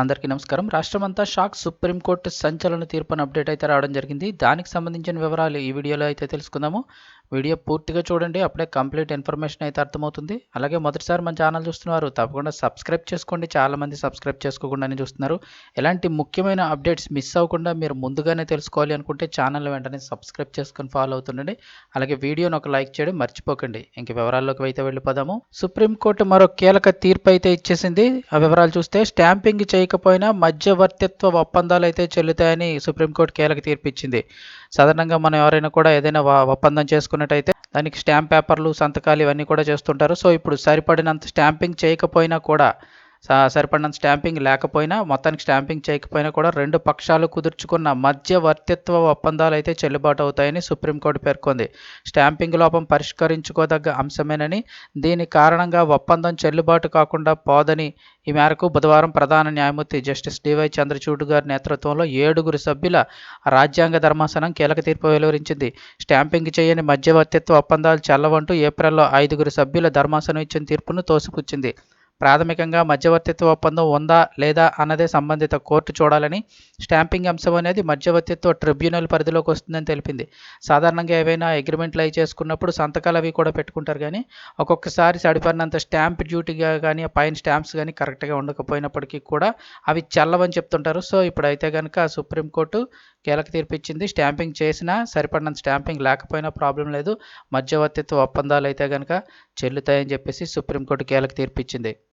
అందరికీ నమస్కారం. రాష్ట్రమంతా షాక్ సుప్రీంకోర్టు సంచలన తీర్పును అప్డేట్ అయితే రావడం జరిగింది. దానికి సంబంధించిన వివరాలు ఈ వీడియోలో అయితే తెలుసుకుందాము. వీడియో పూర్తిగా చూడండి. అప్పుడే కంప్లీట్ ఇన్ఫర్మేషన్ అయితే అర్థమవుతుంది. అలాగే మొదటిసారి మన ఛానల్ చూస్తున్నారు తప్పకుండా సబ్స్క్రైబ్ చేసుకోండి. చాలామంది సబ్స్క్రైబ్ చేసుకోకుండానే చూస్తున్నారు. ఎలాంటి ముఖ్యమైన అప్డేట్స్ మిస్ అవ్వకుండా మీరు ముందుగానే తెలుసుకోవాలి అనుకుంటే ఛానల్ వెంటనే సబ్స్క్రైబ్ చేసుకొని ఫాలో అవుతుండండి. అలాగే వీడియోను ఒక లైక్ చేయడం మర్చిపోకండి. ఇంక వివరాల్లోకి అయితే వెళ్ళిపోదాము. సుప్రీంకోర్టు మరో కీలక తీర్పు అయితే ఇచ్చేసింది. ఆ వివరాలు చూస్తే స్టాంపింగ్ చేయకపోయినా మధ్యవర్తిత్వ ఒప్పందాలు అయితే చెల్లుతాయని సుప్రీంకోర్టు కీలక తీర్పు ఇచ్చింది. సాధారణంగా మనం ఎవరైనా కూడా ఏదైనా ఒప్పందం చేసుకున్న చూసుకున్నట్టయితే దానికి స్టాంప్ పేపర్లు సంతకాలు ఇవన్నీ కూడా చేస్తుంటారు. సో ఇప్పుడు సరిపడినంత స్టాంపింగ్ చేయకపోయినా కూడా సరిపడినంత స్టాంపింగ్ లేకపోయినా మొత్తానికి స్టాంపింగ్ చేయకపోయినా కూడా రెండు పక్షాలు కుదుర్చుకున్న మధ్యవర్తిత్వ ఒప్పందాలు అయితే చెల్లుబాటు అవుతాయని సుప్రీంకోర్టు పేర్కొంది. స్టాంపింగ్ లోపం పరిష్కరించుకోదగ్గ అంశమేనని దీని కారణంగా ఒప్పందం చెల్లుబాటు కాకుండా పోదని ఈ మేరకు బుధవారం ప్రధాన న్యాయమూర్తి జస్టిస్ డివై చంద్రచూడ్ గారి నేతృత్వంలో ఏడుగురు సభ్యుల రాజ్యాంగ ధర్మాసనం కీలక తీర్పు వెలువరించింది. స్టాంపింగ్ చేయని మధ్యవర్తిత్వ ఒప్పందాలు చెల్లవంటూ ఏప్రిల్లో ఐదుగురు సభ్యుల ధర్మాసనం ఇచ్చిన తీర్పును తోసిపుచ్చింది. ప్రాథమికంగా మధ్యవర్తిత్వ ఒప్పందం ఉందా లేదా అన్నదే సంబంధిత కోర్టు చూడాలని స్టాంపింగ్ అంశం అనేది మధ్యవర్తిత్వ ట్రిబ్యునల్ పరిధిలోకి వస్తుందని తెలిపింది. సాధారణంగా ఏవైనా అగ్రిమెంట్లు అవి చేసుకున్నప్పుడు సంతకాలు అవి కూడా పెట్టుకుంటారు కానీ ఒక్కొక్కసారి సరిపడినంత స్టాంప్ డ్యూటీగా కానీ పైన స్టాంప్స్ కానీ కరెక్ట్గా ఉండకపోయినప్పటికీ కూడా అవి చల్లవని చెప్తుంటారు. సో ఇప్పుడైతే కనుక సుప్రీంకోర్టు కీలక తీర్పిచ్చింది స్టాంపింగ్ చేసినా సరిపడినంత స్టాంపింగ్ లేకపోయినా ప్రాబ్లం లేదు. మధ్యవర్తిత్వ ఒప్పందాలు అయితే కనుక చెల్లుతాయని చెప్పేసి సుప్రీంకోర్టు కీలక తీర్పిచ్చింది